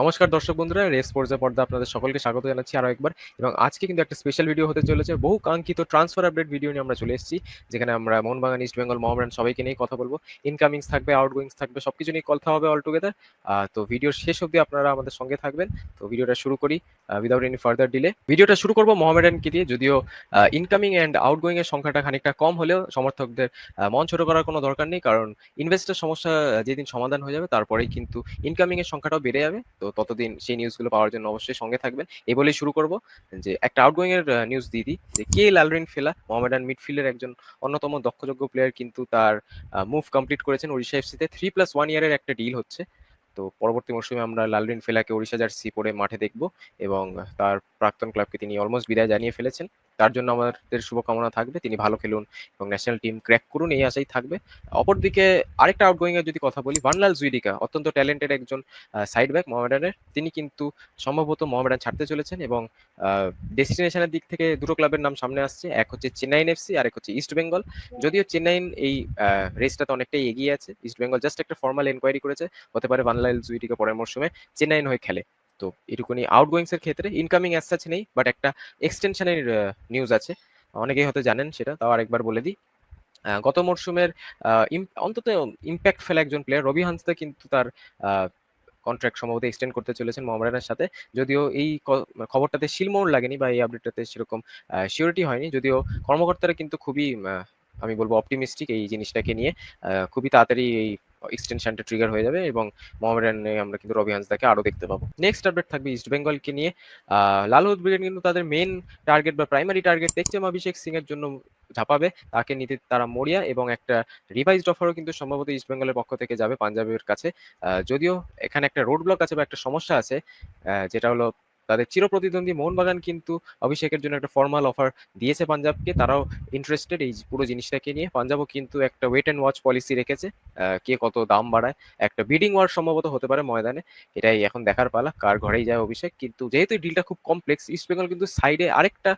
নমস্কার দর্শক বন্ধুরা রেস স্পোর্টসের পর্দা আপনাদের সকলকে স্বাগত জানাচ্ছি আরও একবার। এবং আজকে কিন্তু একটা স্পেশাল ভিডিও হতে চলেছে, বহু কাঙ্ক্ষিত ট্রান্সফার আপডেট ভিডিও নিয়ে আমরা চলে এসেছি, যেখানে আমরা মোহনবাগান ইস্ট বেঙ্গল মোহামেডান সবাইকে নিয়ে কথা বলব। ইনকামিংস থাকবে আউটগোয়িংস থাকবে, সবকিছু নিয়ে কথা হবে অল টুগেদার তো ভিডিওর শেষ অবধি আপনারা আমাদের সঙ্গে থাকবেন। তো ভিডিওটা শুরু করি উইদাউট এনি ফার্দার ডিলে ভিডিওটা শুরু করব মোহামেডানকে দিয়ে, যদিও ইনকামিং অ্যান্ড আউটগোয়িং এর সংখ্যাটা খানিকটা কম হলেও সমর্থকদের মন ছোট করার কোনো দরকার নেই, কারণ ইনভেস্টার সমস্যা যেদিন সমাধান হয়ে যাবে, তারপরেই কিন্তু ইনকামিং এর সংখ্যাটাও বেড়ে যাবে। তো ততদিন সেই নিউজগুলো পাওয়ার জন্য অবশ্যই সঙ্গে থাকবেন। এই বলেই শুরু করব যে একটা আউটগোয়িং এর নিউজ দিয়ে দিই যে কে লালরিন ফেলা? মোহামেডান মিডফিল্ডের একজন অন্যতম দক্ষযোগ্য প্লেয়ার কিন্তু তার মুভ কমপ্লিট করেছেন ওড়িশা এফসিতে থ্রি প্লাস ওয়ান ইয়ারের একটা ডিল হচ্ছে। তো পরবর্তী মরশুমে আমরা লালরিন ফেলাকে ওড়িশা জার্সি পরে মাঠে দেখব এবং তার প্রাক্তন ক্লাবকে তিনি অলমোস্ট বিদায় জানিয়ে ফেলেছেন। তার জন্য আমাদের শুভকামনা থাকবে। তিনি ভালো খেলুন এবং ন্যাশনাল টিম ক্র্যাক করুন, এই আশাই থাকবে। অপরদিকে আরেকটা আউটগোয়িং এর যদি কথা বলি ভানলাল জুইডিকা অত্যন্ত ট্যালেন্টেড একজন সাইড ব্যাক মোহামেডানের। তিনি কিন্তু সম্ভবত মোহামেডান ছাড়তে চলেছেন এবং ডেস্টিনেশনের দিক থেকে দুটো ক্লাবের নাম সামনে আসছে। এক হচ্ছে চেন্নাইন এফসি আর এক হচ্ছে ইস্ট বেঙ্গল যদিও চেন্নাইন এই রেসটাতে অনেকটাই এগিয়ে আছে। ইস্ট বেঙ্গল জাস্ট একটা ফর্মাল এনকোয়ারি করেছে। হতে পারে ভানলাল জুইডিকা পরের মরশুমে চেন্নাইন হয়ে খেলে। তো এটুকুনি আউটগোয়িংস এর ক্ষেত্রে ইনকামিং অ্যাজ সাচ নেই বাট একটা এক্সটেনশনের নিউজ আছে। অনেকেই হয়তো জানেন সেটা, তাও আরেকবার বলে দিই। গত মরশুমের অন্তত ইম্প্যাক্ট ফেলা একজন প্লেয়ার রবি হান্সদা কিন্তু তার কন্ট্রাক্ট সম্ভবত এক্সটেন্ড করতে চলেছেন মোহামেডানের সাথে। যদিও এই খবরটাতে শিলমোহর লাগেনি বা এই আপডেটটাতে সেরকম শিওরিটি হয়নি। যদিও কর্মকর্তারা কিন্তু খুবই আমি বলব অপটিমিস্টিক এই জিনিসটাকে নিয়ে খুবই তাড়াতাড়ি এই এক্সটেনশনটা ট্রিগার হয়ে যাবে এবং মোহামেডানে আমরা কিন্তু রবি হান্সদাকে আরও দেখতে পাবো। নেক্সট আপডেট থাকবে ইস্ট বেঙ্গলকে নিয়ে। আহ, লালহত ব্রিগেড কিন্তু তাদের মেন টার্গেট বা প্রাইমারি টার্গেট দেখছে। অভিষেক সিং এর জন্য ঝাঁপাবে তাকে নিতে তারা মরিয়া এবং একটা রিভাইজড অফারও কিন্তু সম্ভবত ইস্ট বেঙ্গলের পক্ষ থেকে যাবে পাঞ্জাবের কাছে। যদিও এখানে একটা রোড ব্লক আছে বা একটা সমস্যা আছে যেটা হলো তাদের চিরপ্রতিদ্বন্দ্বী মোহনবাগান কিন্তু অভিষেকের জন্য একটা ফর্মাল অফার দিয়েছে পাঞ্জাবকে। তারাও ইন্টারেস্টেড এই পুরো জিনিসটাকে নিয়ে। পাঞ্জাবও কিন্তু একটা ওয়েট অ্যান্ড ওয়াচ পলিসি রেখেছে কে কত দাম বাড়ায়। একটা বিডিং ওয়ার সম্ভবত হতে পারে ময়দানে, এটাই এখন দেখার পালা, কার ঘরেই যায় অভিষেক। কিন্তু যেহেতু ডিলটা খুব কমপ্লেক্স ইস্ট বেঙ্গল কিন্তু সাইডে আরেকটা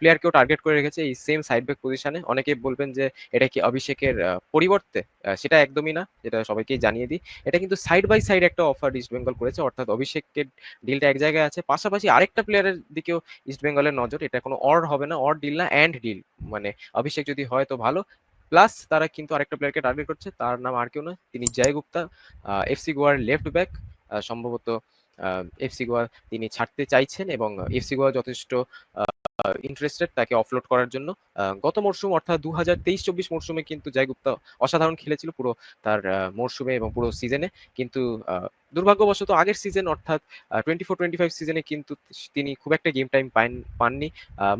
প্লেয়ারকেও টার্গেট করে রেখেছে এই সেম সাইড ব্যাক পজিশনে অনেকে বলবেন যে, এটা কি অভিষেকের পরিবর্তে? সেটা একদমই না, যেটা সবাইকেই জানিয়ে দিই। এটা কিন্তু সাইড বাই সাইড একটা অফার ইস্ট বেঙ্গল করেছে। অর্থাৎ অভিষেকের ডিলটা এক জায়গায় আছে পাশাপাশি আরেকটা প্লেয়ারের দিকেও ইস্ট বেঙ্গলের নজর। এটা কোনো অর হবে না অর ডিল না অ্যান্ড ডিল মানে অভিষেক যদি হয় তো ভালো। প্লাস তারা কিন্তু আরেকটা প্লেয়ারকে টার্গেট করছে, তার নাম আর কেউ না তিনি জয় গুপ্তা। এফসি গোয়ার লেফট ব্যাক সম্ভবত এফসি গোয়া তিনি ছাড়তে চাইছেন এবং এফসি গোয়া যথেষ্ট ইন্টারেস্টেড তাকে অফলোড করার জন্য। গত মরশুম অর্থাৎ দু হাজার তেইশ চব্বিশ মরশুমে কিন্তু জয় গুপ্তা অসাধারণ খেলেছিল পুরো তার মরশুমে এবং পুরো সিজনে কিন্তু দুর্ভাগ্যবশত আগের সিজন অর্থাৎ টোয়েন্টি ফোর টোয়েন্টি ফাইভ সিজনে কিন্তু তিনি খুব একটা গেম টাইম পান পাননি।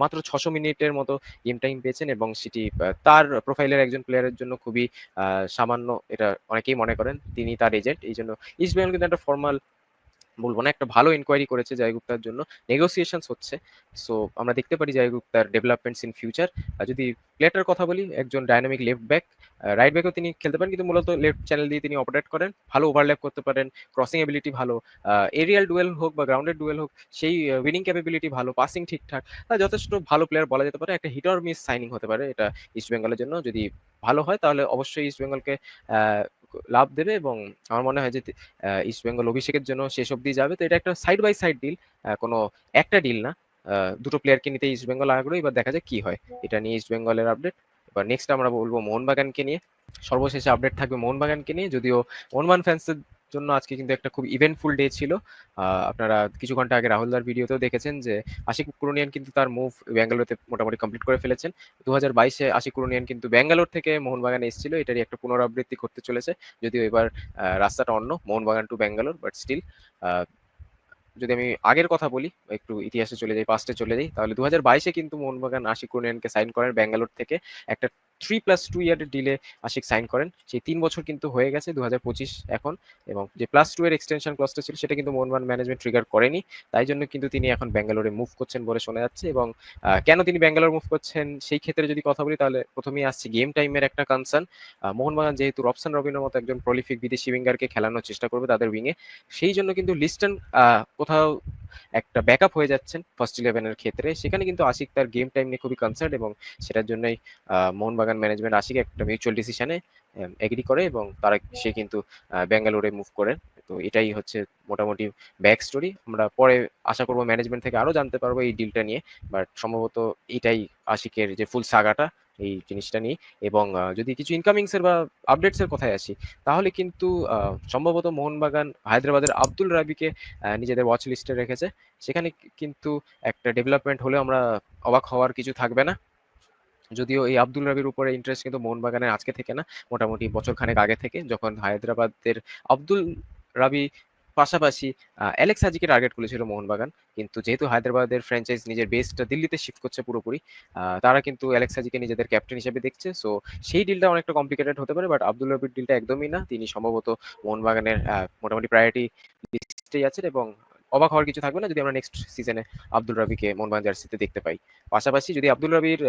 মাত্র ছশো মিনিটের মতো গেম টাইম পেয়েছেন এবং সেটি তার প্রোফাইলের একজন প্লেয়ারের জন্য খুবই সামান্য, এটা অনেকেই মনে করেন, তিনি তার এজেন্ট এই জন্য ইস্ট বেঙ্গল কিন্তু একটা ফর্মাল বলব না একটা ভালো ইনকোয়ারি করেছে জয়গুপ্তার জন্য। নেগোসিয়েশনস হচ্ছে। সো আমরা দেখতে পারি জয়গুপ্তার ডেভেলপমেন্টস ইন ফিউচার যদি প্লেয়ারটার কথা বলি একজন ডাইনামিক লেফট ব্যাক রাইট ব্যাকও তিনি খেলতে পারেন কিন্তু মূলত লেফট চ্যানেল দিয়ে তিনি অপারেট করেন। ভালো ওভারল্যাপ করতে পারেন ক্রসিং এবিলিটি ভালো এরিয়াল ডুয়েল হোক বা গ্রাউন্ডেড ডুয়েল হোক সেই উইনিং ক্যাপাবিলিটি ভালো পাসিং ঠিকঠাক আহ, যথেষ্ট ভালো প্লেয়ার বলা যেতে পারে। একটা হিটার মিস সাইনিং হতে পারে এটা ইস্ট বেঙ্গলের জন্য। যদি ভালো হয় তাহলে অবশ্যই ইস্ট বেঙ্গলকে লাভ দেবে এবং আমার মনে হয় যে ইস্ট বেঙ্গল অভিষেকের জন্য শেষ অবধি যাবে। তো এটা একটা সাইড বাই সাইড ডিল কোনো একটা ডিল না। দুটো প্লেয়ারকে নিতে ইস্ট বেঙ্গল আগ্রহী, এবার দেখা যায় কি হয়। এটা নিয়ে ইস্ট বেঙ্গলের আপডেট এবার নেক্সট আমরা বলব মোহনবাগানকে নিয়ে। সর্বশেষে আপডেট থাকবে মোহনবাগানকে নিয়ে। যদিও মোহনবাগান ফ্যান্সের জন্য আজকে কিন্তু একটা খুব ইভেন্টফুল ডে ছিল। আপনারা কিছু ঘণ্টা আগে রাহুলদার ভিডিওতেও দেখেছেন যে আশিক কুরুনিয়ান কিন্তু তার মুভ ব্যাঙ্গালোরতে মোটামুটি কমপ্লিট করে ফেলেছেন। দু হাজার বাইশে আশিক কুরুনিয়ান কিন্তু ব্যাঙ্গালোর থেকে মোহনবাগানে এসেছিল। এটারই একটা পুনরাবৃত্তি করতে চলেছে। যদিও এবার রাস্তাটা অন্য, Mohun Bagan to Bangalore but still যদি আমি আগের কথা বলি, একটু ইতিহাসে চলে যাই পাস্টে চলে যাই, তাহলে দু হাজার বাইশে কিন্তু মোহনবাগান আশিক কুরুনিয়ানকে সাইন করেন ব্যাঙ্গালোর থেকে একটা থ্রি প্লাস টু ইয়ারের ডিলে আশিক সাইন করেন। সেই তিন বছর কিন্তু হয়ে গেছে দু হাজার পঁচিশ এখন এবং যে প্লাস টু এর এক্সটেনশন ক্লসটা ছিল সেটা কিন্তু মোহনবাগান ম্যানেজমেন্ট ট্রিগার করেনি। তাই জন্য কিন্তু তিনি এখন ব্যাঙ্গালোরে মুভ করছেন বলে শোনা যাচ্ছে এবং কেন তিনি ব্যাঙ্গালোর মুভ করছেন সেই ক্ষেত্রে যদি কথা বলি তাহলে প্রথমেই আসছে গেম টাইমের একটা কনসার্ন মোহনবাগান যেহেতু রবসান রবিনের মতো একজন প্রলিফিক বিদেশি উইঙ্গারকে খেলানোর চেষ্টা করবে তাদের উইংয়ে সেই জন্য কিন্তু লিস্টন কোথাও একটা ব্যাকআপ হয়ে যাচ্ছেন ফার্স্ট ইলেভেনের ক্ষেত্রে। সেখানে কিন্তু আশিক তার গেম টাইম নিয়ে খুবই কনসার্ন এবং সেটার জন্যই মোহনবাগান ম্যানেজমেন্ট আশিক একটা মিউচুয়াল ডিসিশনে এগ্রি করে এবং তারা সে কিন্তু ব্যাঙ্গালোরে মুভ করেন তো এটাই হচ্ছে মোটামুটি ব্যাক স্টোরি আমরা পরে আশা করব ম্যানেজমেন্ট থেকে আরও জানতে পারব এই ডিলটা নিয়ে। বাট সম্ভবত এটাই আশিকের যে ফুল সাগাটা এই জিনিসটা নিয়ে। এবং যদি কিছু ইনকামিংস এর বা আপডেটস এর কথায় আসি, তাহলে কিন্তু সম্ভবত মোহনবাগান, হায়দ্রাবাদের আব্দুল রাবিকে নিজেদের ওয়াচ লিস্টে রেখেছে। সেখানে কিন্তু একটা ডেভেলপমেন্ট হলেও আমরা অবাক হওয়ার কিছু থাকবে না। যদিও এই আব্দুল রাবির উপরে ইন্টারেস্ট কিন্তু মোহনবাগানের আজকে থেকে না, মোটামুটি বছর খানেক আগে থেকে, যখন হায়দ্রাবাদের আব্দুল রাবি পাশাপাশি অ্যালেক্স হাজিকে টার্গেট করেছিল মোহনবাগান। কিন্তু যেহেতু হায়দ্রাবাদের ফ্র্যাঞ্চাইজ নিজের বেসটা দিল্লিতে শিফট করছে পুরোপুরি তারা কিন্তু অ্যালেক্স হাজিকে নিজেদের ক্যাপ্টেন হিসেবে দেখছে। সো সেই ডিলটা অনেকটা কমপ্লিকেটেড হতে পারে বাট আব্দুল রবির ডিলটা একদমই না। তিনি সম্ভবত মোহনবাগানের মোটামুটি প্রায়োরিটি লিস্টেই আছেন এবং অবাক হওয়ার কিছু থাকবে না যদি আমরা নেক্সট সিজনে আব্দুল রবিকে মোহনবাগান জার্সিতে দেখতে পাই। পাশাপাশি যদি আব্দুল রবির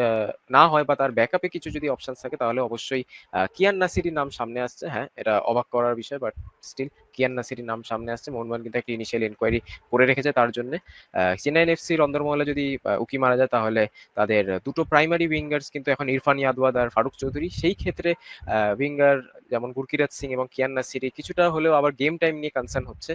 না হয় বা তার ব্যাকআপে কিছু যদি অপশন থাকে, তাহলে অবশ্যই কিয়ান নাসিরির নাম সামনে আসছে। হ্যাঁ এটা অবাক করার বিষয় বাট স্টিল কিয়ান নাসিরির নাম সামনে আসছে। মোহনবাগান কিন্তু একটা ইনিশিয়াল এনকোয়ারি করে রেখেছে তার জন্য। চেন্নাইন এফসির অন্দরমহলে যদি উকি মারা যায় তাহলে তাদের দুটো প্রাইমারি উইঙ্গার্স কিন্তু এখন ইরফান ইয়াদওয়াদ আর ফারুক চৌধুরী। সেই ক্ষেত্রে উইঙ্গার যেমন গুরকিরাত সিং এবং কিয়ান নাসিরি কিছুটা হলেও আবার গেম টাইম নিয়ে কনসার্ন হচ্ছে।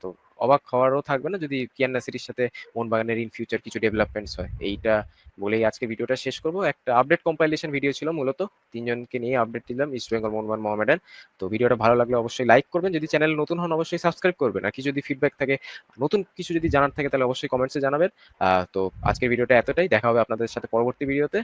তো অবাক হওয়ারও থাকবে না যদি কিয়ান নাসিরির সাথে মোহনবাগানের ইন ফিউচার কিছু ডেভেলপমেন্টস হয়। এইটা বলেই আজকে ভিডিওটা শেষ করব। একটা আপডেট কম্পাইলেশন ভিডিও ছিল মূলত। তিনজনকে নিয়ে আপডেট দিলাম ইস্ট বেঙ্গল মোহনবান মোহামেডান তো ভিডিওটা ভালো লাগলে অবশ্যই লাইক করবেন। যদি চ্যানেল নতুন হন, অবশ্যই সাবস্ক্রাইব করবেন। আর কি যদি ফিডব্যাক থাকে, নতুন কিছু যদি জানার থাকে, তাহলে অবশ্যই কমেন্টসে জানাবেন। তো আজকের ভিডিওটা এতটাই। দেখা হবে আপনাদের সাথে পরবর্তী ভিডিওতে